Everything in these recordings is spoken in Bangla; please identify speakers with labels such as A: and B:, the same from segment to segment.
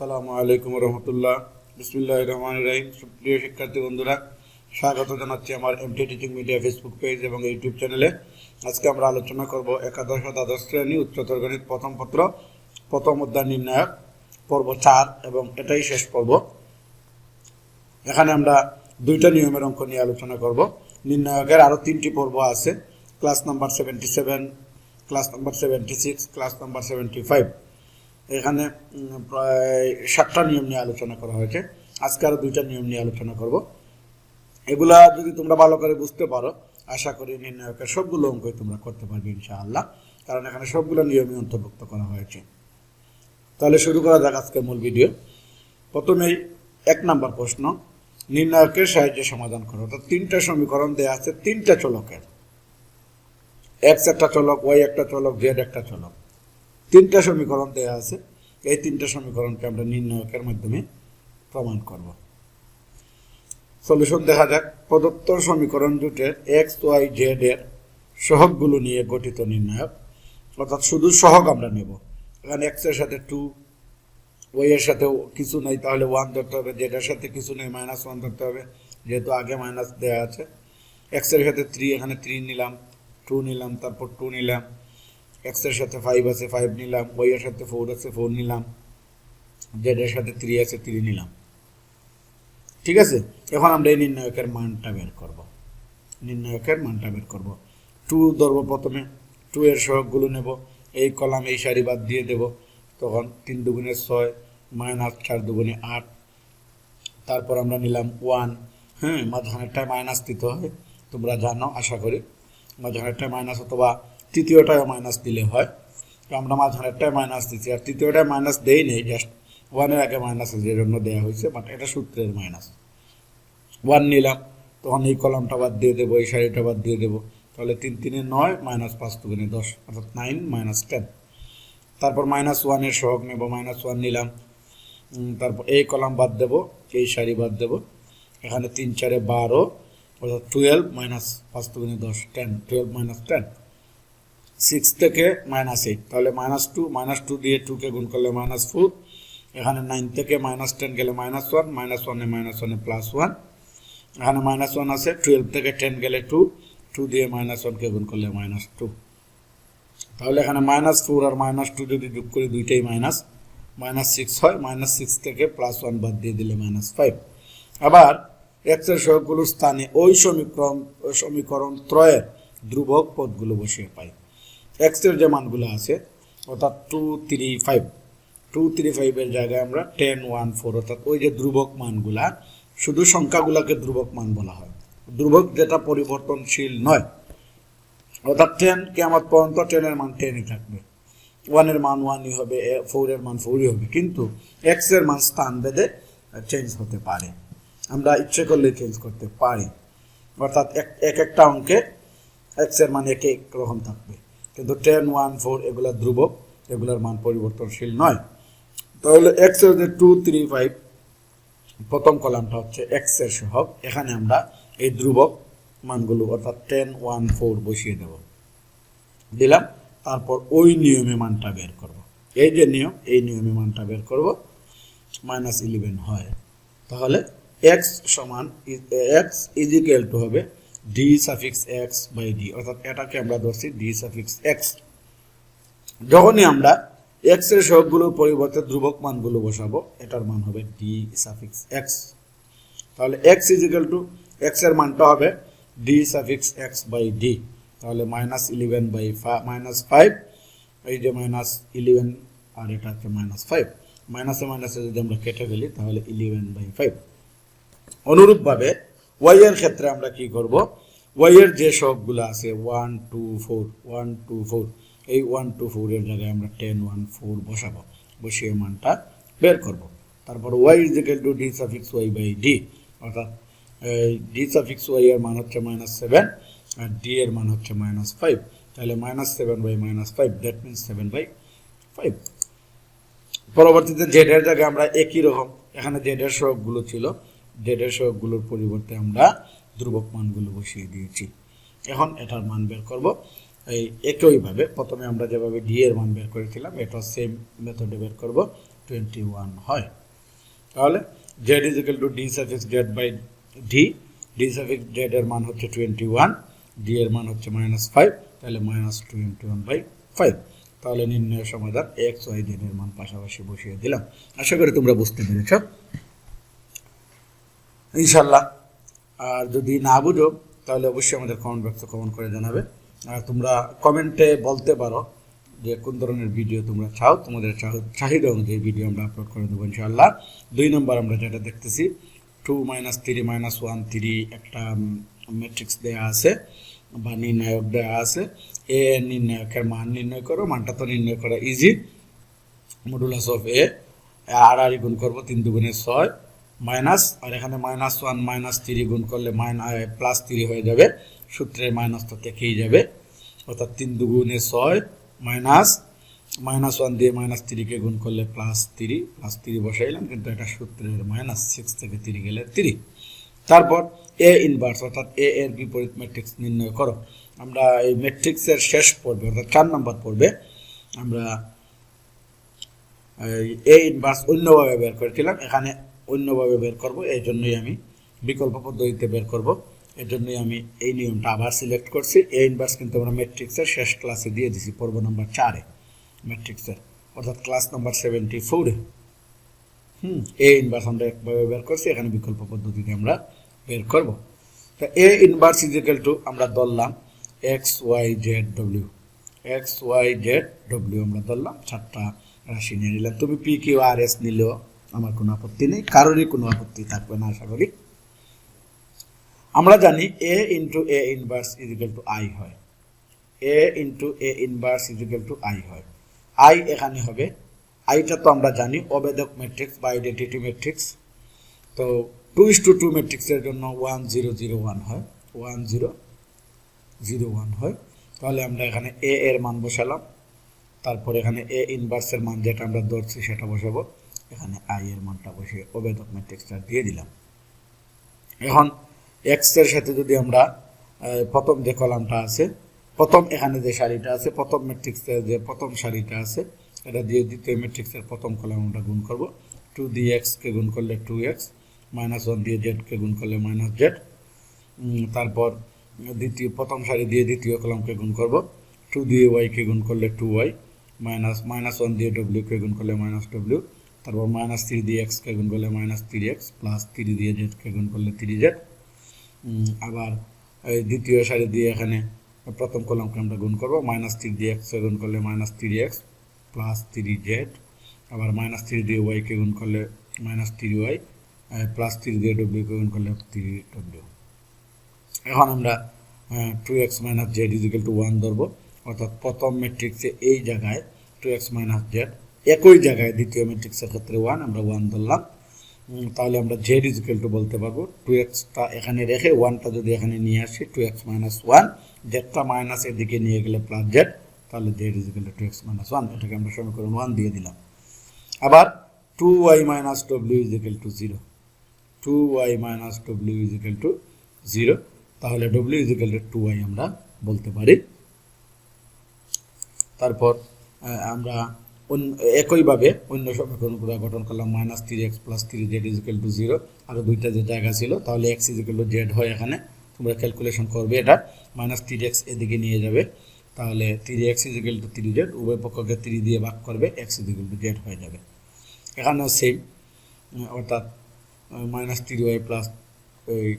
A: আসসালামু আলাইকুম রহমতুল্লাহ। বিসমুল্লাহ রহমান রাহিম। প্রিয় শিক্ষার্থী বন্ধুরা, স্বাগত জানাচ্ছি আমার MT teaching media Facebook page এবং ইউটিউব চ্যানেলে আজকে আমরা আলোচনা করব একাদশ ও দ্বাদশ শ্রেণি উচ্চতর গণিত প্রথম পত্র, প্রথম অধ্যায় নির্ণায়ক, পর্ব চার এবং এটাই শেষ পর্ব। এখানে আমরা দুইটা নিয়মের অঙ্ক নিয়ে আলোচনা করব। নির্ণায়কের আরও তিনটি পর্ব আছে। Class number seventy seven class number seventy six class number seventy five এখানে প্রায় সাতটা নিয়ম নিয়ে আলোচনা করা হয়েছে। আজকে আরও দুইটা নিয়ম নিয়ে আলোচনা করব। এগুলা যদি তোমরা ভালো করে বুঝতে পারো, আশা করি নির্ণায়কের সবগুলো অঙ্কই তোমরা করতে পারবে ইনশাআল্লাহ। কারণ এখানে সবগুলো নিয়মই অন্তর্ভুক্ত করা হয়েছে। তাহলে শুরু করা যাক আজকের মূল ভিডিও। প্রথমেই এক নাম্বার প্রশ্ন, নির্ণায়কের সাহায্যে সমাধান করো। অর্থাৎ তিনটা সমীকরণ দেওয়া আছে, তিনটা চলকের। এক্স একটা চলক ওয়াই একটা চলক জেড একটা চলক। তিনটা সমীকরণ দেওয়া আছে। এই তিনটা সমীকরণকে আমরা নির্ণায়কের মাধ্যমে প্রমাণ করব। সলিউশন দেখা যাক। প্রদত্ত সমীকরণ জুটের এক্স ওয়াই জেড এর সহগগুলো নিয়ে গঠিত নির্ণায়ক। অর্থাৎ শুধু সহগ আমরা নেব। এখানে এক্সের সাথে টু ওয়াই এর সাথেও কিছু নেই, তাহলে ওয়ান ধরতে হবে। জেড এর সাথে কিছু নেই মাইনাস ওয়ান ধরতে হবে। যেহেতু আগে মাইনাস দেওয়া আছে। এক্সের সাথে থ্রি এখানে থ্রি নিলাম টু নিলাম, তারপর টু নিলাম। এক্সের সাথে ফাইভ আছে ফাইভ নিলাম ওয়াই এর সাথে ফোর আছে ফোর নিলাম জেডের সাথে থ্রি আছে থ্রি নিলাম। ঠিক আছে? এখন আমরা এই নির্ণায়কের মানটা বের করব। নির্ণায়কের মানটা বের করব। টু ধরবো প্রথমে টু এর সহগগুলো নেব, এই কলাম, এই সারি বাদ দিয়ে দেব। তখন তিন দুগুণে ছয় মাইনাস চার দুগুণে আট, তারপর আমরা নিলাম ওয়ান হ্যাঁ মাঝখানেরটায় মাইনাস দিতে হয় তোমরা জানো, আশা করি, মাঝখানেরটায় মাইনাস অথবা তৃতীয়টায় মাইনাস দিলে হয়। তো আমরা মাঝখানেরটায় মাইনাস দিচ্ছি আর তৃতীয়টায় মাইনাস দেই নেই জাস্ট ওয়ানের আগে মাইনাস যে জন্য দেওয়া হয়েছে বাট এটা সূত্রের মাইনাস ওয়ান নিলাম, তখন এই কলামটা বাদ দিয়ে দেবো, এই শাড়িটা বাদ দিয়ে দেবো। তাহলে তিন তিনে নয় মাইনাস পাঁচ দুগুণে দশ, অর্থাৎ নাইন মাইনাস টেন তারপর মাইনাস ওয়ানের সহগ নেব মাইনাস ওয়ান নিলাম। তারপর এই কলাম বাদ দেবো, এই শাড়ি বাদ দেবো। এখানে তিন চারে বারো, অর্থাৎ টুয়েলভ মাইনাস পাঁচ দুগুণে দশ ten twelve minus ten six থেকে মাইনাস এইট তাহলে মাইনাস টু মাইনাস টু দিয়ে টুকে গুণ করলে মাইনাস ফোর এখানে নাইন থেকে মাইনাস টেন গেলে মাইনাস ওয়ান মাইনাস ওয়ানে মাইনাস ওয়ানে প্লাস ওয়ান এখানে মাইনাস ওয়ান আছে টুয়েলভ থেকে টেন গেলে টু টু দিয়ে মাইনাস ওয়ানকে গুণ করলে মাইনাস টু তাহলে এখানে মাইনাস ফোর আর মাইনাস টু যদি যোগ করি, দুইটাই মাইনাস মাইনাস সিক্স হয় মাইনাস সিক্স থেকে প্লাস ওয়ান বাদ দিয়ে দিলে মাইনাস ফাইভ আবার এক্সের সহগগুলোর স্থানে ওই সমীকরণ সমীকরণ ত্রয়ের ধ্রুবক পদগুলো বসিয়ে পাই। এক্সের যে মানগুলো আছে, অর্থাৎ two three five two three ফাইভের জায়গায় আমরা টেন ওয়ান ফোর অর্থাৎ ওই যে ধ্রুবক মানগুলা, শুধু সংখ্যাগুলোকে ধ্রুবক মান বলা হয়। ধ্রুবক যেটা পরিবর্তনশীল নয়। অর্থাৎ টেন কেমন পর্যন্ত টেনের মান টেনই থাকবে। ওয়ানের মান ওয়ানই হবে ফোরের মান ফোরই হবে, কিন্তু এক্সের মান স্থান বেঁধে চেঞ্জ হতে পারে। আমরা ইচ্ছে করলে চেঞ্জ করতে পারি। অর্থাৎ এক এক একটা অঙ্কে এক্সের মান এক এক রকম থাকবে। কিন্তু টেন ওয়ান ফোর এগুলা ধ্রুবক, এগুলার মান পরিবর্তনশীল নয়। তাহলে এক্সের যে টু থ্রি ফাইভ প্রথম কলামটা হচ্ছে এক্সের সহগ। এখানে আমরা এই ধ্রুবক মানগুলো অর্থাৎ টেন ওয়ান ফোর বসিয়ে দেব। দিলাম, তারপর ওই নিয়মে মানটা বের করব। এই যে নিয়ম, এই নিয়মে মানটা বের করব। মাইনাস ইলেভেন হয়। তাহলে এক্স সমান এক্স ইজিক্যাল টু হবে D suffix x by D অর্থাৎ এটাকে আমরা ধরছি ডি সাফিক্স এক্স যখনই আমরা এক্সের সহগগুলোর পরিবর্তে ধ্রুবক মানগুলো বসাবো, এটার মান হবে ডি সাফিক্স এক্স তাহলে এক্স ইজিক্যাল টু এক্সের মানটা হবে D suffix x by D তাহলে minus eleven by minus five এই যে মাইনাস ইলেভেন আর এটা হচ্ছে মাইনাস ফাইভ মাইনাসে মাইনাসে যদি আমরা কেটে ফেলি, তাহলে ইলেভেন বাই ফাইভ অনুরূপভাবে ওয়াই এর ক্ষেত্রে আমরা কি করব? ওয়াইয়ের যে সবগুলো আছে one two four one two four এই ওয়ান টু ফোরের জায়গায় আমরা টেন ওয়ান ফোর বসাবো। বসিয়ে মানটা বের করব। তারপর y is equal to D suffix y by D অর্থাৎ ডি সাফিক্স ওয়াই এর মান হচ্ছে মাইনাস সেভেন আর ডি এর মান হচ্ছে মাইনাস ফাইভ তাহলে minus seven by minus five that means seven by five পরবর্তীতে জেডের জায়গায় আমরা একই রকম, এখানে জেডের সহগগুলো ছিল। জেডের সহগগুলোর পরিবর্তে আমরা ধ্রুবক মানগুলো বসিয়ে দিয়েছি। এখন এটার মান বের করব। এই একইভাবে প্রথমে আমরা যেভাবে ডি এর মান বের করেছিলাম, এটা সেম মেথডে বের করব টোয়েন্টি ওয়ান হয়। তাহলে z is equal to D suffix z by D D suffix z এর মান হচ্ছে টোয়েন্টি ওয়ান ডি এর মান হচ্ছে মাইনাস ফাইভ তাহলে minus twenty one by five তাহলে নির্ণয় সমাধান এক্স ওয়াই জেড এর মান পাশাপাশি বসিয়ে দিলাম। আশা করি তোমরা বুঝতে পেরেছ। ইনশাল্লাহ আর যদি না বুঝো, তাহলে অবশ্যই আমাদের কমেন্ট বক্সে কমেন্ট করে জানাবে। আর তোমরা কমেন্টে বলতে পারো যে কোন ধরনের ভিডিও তোমরা চাও। তোমাদের চাহিদা অনুযায়ী ভিডিও আমরা আপলোড করে দেবো ইনশাআল্লাহ। দুই নম্বর আমরা যেটা দেখতেছি two minus three minus one three একটা ম্যাট্রিক্স দেওয়া আছে বা নির্ণায়ক দেওয়া আছে। এ নির্ণায়কের মান নির্ণয় করো, মানটা তো নির্ণয় করা ইজি মডুলাস অফ এ আর আর গুণ করব তিন দুগুণে ছয়। মাইনাস, আর এখানে মাইনাস ওয়ান, মাইনাস থ্রি গুণ করলে মাইনাস প্লাস থ্রি হয়ে যাবে। সূত্রের মাইনাস তো থেকেই যাবে। অর্থাৎ তিন দুগুণে ছয়, মাইনাস মাইনাস ওয়ান দিয়ে মাইনাস থ্রিকে গুণ করলে প্লাস থ্রি প্লাস থ্রি বসাইলাম, কিন্তু এটা সূত্রের মাইনাস সিক্স থেকে থ্রি গেলে থ্রি তারপর এ ইনভার্স অর্থাৎ এ এর বিপরীত ম্যাট্রিক্স নির্ণয় করো। আমরা এই ম্যাট্রিক্সের শেষ পর্বে, অর্থাৎ চার নম্বর পর্বে, আমরা এ ইনভার্স অন্যভাবে বের করেছিলাম। এখানে অন্যভাবে বের করব, এই জন্যই আমি বিকল্প পদ্ধতিতে বের করব। এর জন্যই আমি এই নিয়মটা আবার সিলেক্ট করছি। এ ইনভার্স কিন্তু আমরা ম্যাট্রিক্সের শেষ ক্লাসে দিয়ে দিছি, পর্ব নম্বর চারে ম্যাট্রিক্সের অর্থাৎ ক্লাস নম্বর সেভেন্টি ফোরে হুম এ ইনভার্স আমরা একভাবে বের করছি, এখানে বিকল্প পদ্ধতিতে আমরা বের করব। তো এ ইনভার্স ইজিক্যাল টু আমরা ধরলাম X Y Z W X Y Z W আমরা ধরলাম, চারটা রাশি নিয়ে নিলাম। তুমি পি কিউ আর এস নিলেও আমার কোনো আপত্তি নেই, কারোরই কোনো আপত্তি থাকবে না, আশা করি। আমরা জানি A into A inverse equal to I হয়। A into A inverse equal to I হয়। আই এখানে হবে। আইটা তো আমরা জানি অবেদক ম্যাট্রিক্স বা আইডেন্টিটি ম্যাট্রিক্স তো টু ইস টু টু ম্যাট্রিক্সের জন্য ওয়ান জিরো জিরো ওয়ান হয়। ওয়ান জিরো জিরো ওয়ান হয়। তাহলে আমরা এখানে এ এর মান বসালাম। তারপর এখানে এ ইনভার্সের মান যেটা আমরা ধরছি, সেটা বসাবো। এখানে আই এর মানটা বসে অবেদক ম্যাট্রিক্সটা দিয়ে দিলাম। এখন এক্সের সাথে যদি আমরা প্রথম যে কলামটা আছে, প্রথম এখানে যে সারিটা আছে, প্রথম ম্যাট্রিক্সের যে প্রথম সারিটা আছে, এটা দিয়ে দ্বিতীয় ম্যাট্রিক্সের প্রথম কলাম আমরা গুণ করব। টু দিয়ে এক্সকে গুণ করলে টু এক্স মাইনাস ওয়ান দিয়ে জেডকে গুণ করলে মাইনাস জেড তারপর দ্বিতীয়, প্রথম সারি দিয়ে দ্বিতীয় কলামকে গুণ করব। টু দিয়ে ওয়াইকে গুণ করলে two Y minus minus one দিয়ে ডব্লিউকে গুণ করলে মাইনাস ডব্লিউ তারপর মাইনাস থ্রি দিয়ে এক্সকে গুণ করলে minus three X plus three দিয়ে জেডকে গুণ করলে থ্রি জেড আবার দ্বিতীয় সারি দিয়ে এখানে প্রথম কলামকে আমরা গুণ করব। মাইনাস থ্রি দিয়ে এক্সকে গুণ করলে minus three X plus three Z আবার মাইনাস থ্রি দিয়ে ওয়াইকে গুণ করলে minus three Y plus three দিয়ে ডব্লিউকে গুণ করলে থ্রি ডব্লিউ এখন আমরা two X minus Z equal to one ধরবো। অর্থাৎ প্রথম ম্যাট্রিক্সে এই জায়গায় টু এক্স মাইনাস জেড একই জায়গায় দ্বিতীয় ম্যাট্রিক্সের ক্ষেত্রে ওয়ান আমরা ওয়ান ধরলাম। তাহলে আমরা জেড ইজিক্যাল টু বলতে পারব। টু এক্সটা এখানে রেখে ওয়ানটা যদি এখানে নিয়ে আসি টু এক্স মাইনাস ওয়ান জেডটা মাইনাস এদিকে নিয়ে গেলে প্লাস জেড তাহলে Z equal to two X minus one এটাকে আমরা সমীকরণ ওয়ান দিয়ে দিলাম। আবার two Y minus W equal to zero two Y minus W equal to zero তাহলে W equal to two Y আমরা বলতে পারি। তারপর আমরা অন্য- একইভাবে অন্য সমীকরণগুলো গঠন করলাম minus three X plus three Z equal to zero আরও দুইটা যে জায়গা ছিল, তাহলে এক্স ইজিক্যাল টু জেড হয় এখানে। তোমরা ক্যালকুলেশন করবে এটা মাইনাস থ্রি এক্স এদিকে নিয়ে যাবে, তাহলে three X equal to three Z উভয় পক্ষকে থ্রি দিয়ে ভাগ করবে এক্স ইজিক্যাল টু জেড হয়ে যাবে। এখানেও সেম অর্থাৎ মাইনাস থ্রি ওয়াই প্লাস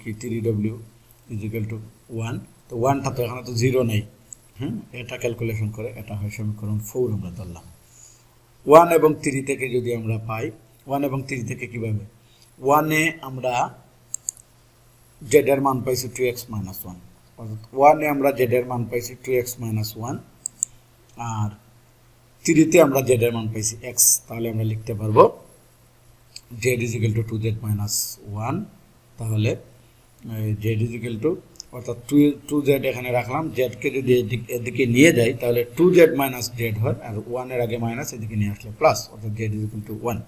A: কি three W equal to one তো ওয়ানটা তো এখানে তো জিরো নেই। হুম, এটা ক্যালকুলেশন করে, এটা হয় সমীকরণ ফোর আমরা ধরলাম। ওয়ান এবং থ্রি থেকে যদি আমরা পাই, ওয়ান এবং থ্রি থেকে কীভাবে? ওয়ানে আমরা জেডের মান পাইছি টু এক্স মাইনাস ওয়ান ওয়ানে আমরা জেডের মান পাইছি টু এক্স মাইনাস ওয়ান আর থ্রিতে আমরা জেডের মান পাইছি এক্স তাহলে আমরা লিখতে পারব Z is equal to two Z minus one তাহলে জেড ইজ ইকাল টু অর্থাৎ টু টু জেড এখানে রাখলাম। জেডকে যদি এদিক- নিয়ে যাই, তাহলে টু জেড মাইনাস জেড হয়, আর ওয়ানের আগে মাইনাস এদিকে নিয়ে আসলে প্লাস অর্থাৎ Z is equal to one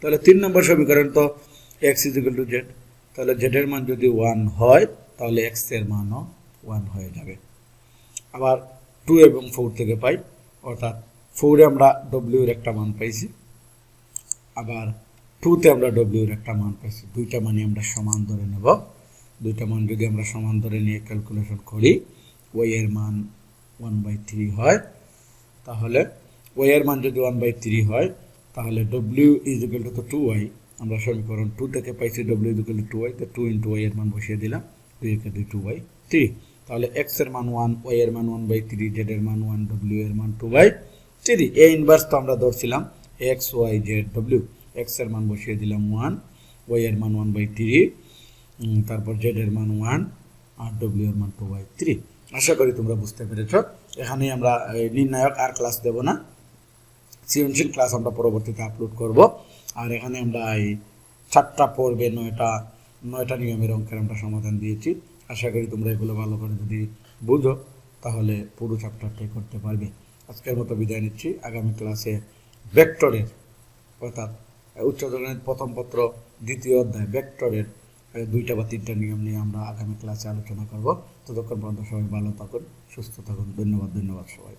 A: তাহলে তিন নম্বর সমীকরণ তো X is equal to Z তাহলে জেডের মান যদি ওয়ান হয়, তাহলে এক্সের মানও ওয়ান হয়ে যাবে। আবার টু এবং ফোর থেকে পাই, অর্থাৎ ফোরে আমরা ডব্লিউর একটা মান পাইছি। আবার টুতে আমরা ডব্লিউ এর একটা মান পাইছি। দুইটা মানই আমরা সমান ধরে নেব। দুইটা মান যদি আমরা সমান ধরে নিয়ে ক্যালকুলেশন করি ওয়াই এর মান ওয়ান বাই থ্রি হয়, তাহলে ওয়াই এর মান যদি ওয়ান বাই থ্রি হয়, তাহলে W is equal to two Y আমরা সমীকরণ টু থেকে পাইছি W is equal to two Y তো টু ইন্টু ওয়াই এর মান বসিয়ে দিলাম, দুই একে দুই টু বাই থ্রি তাহলে এক্সের মান ওয়ান ওয়াই এর মান ওয়ান বাই থ্রি জেড এর মান ওয়ান ডব্লিউ এর মান two by three A inverse তো আমরা ধরছিলাম এক্স ওয়াই জেড ডব্লিউ এক্সের মান বসিয়ে দিলাম ওয়ান ওয়াই এর মান ওয়ান বাই থ্রি তারপর জেড এর মান ওয়ান আর ডব্লিউ এর মান টু বাই থ্রি আশা করি তোমরা বুঝতে পেরেছ। এখানে আমরা নির্ণায়ক আর ক্লাস দেব না। সৃজনশীল ক্লাস আমরা পরবর্তীতে আপলোড করব। আর এখানে আমরা এই চারটা পর্বে নয়টা নয়টা নিয়মের অঙ্কের আমরা সমাধান দিয়েছি। আশা করি তোমরা এগুলো ভালো করে যদি বুঝো, তাহলে পুরো চ্যাপ্টারটাই করতে পারবে। আজকের মতো বিদায় নিচ্ছি। আগামী ক্লাসে ভেক্টরের অর্থাৎ উচ্চ প্রথম পত্র, দ্বিতীয় অধ্যায় ভেক্টরের দুইটা বা তিনটা নিয়ম নিয়ে আমরা আগামী ক্লাসে আলোচনা করব। ততক্ষণ পর্যন্ত সবাই ভালো থাকুন, সুস্থ থাকুন। ধন্যবাদ ধন্যবাদ সবাই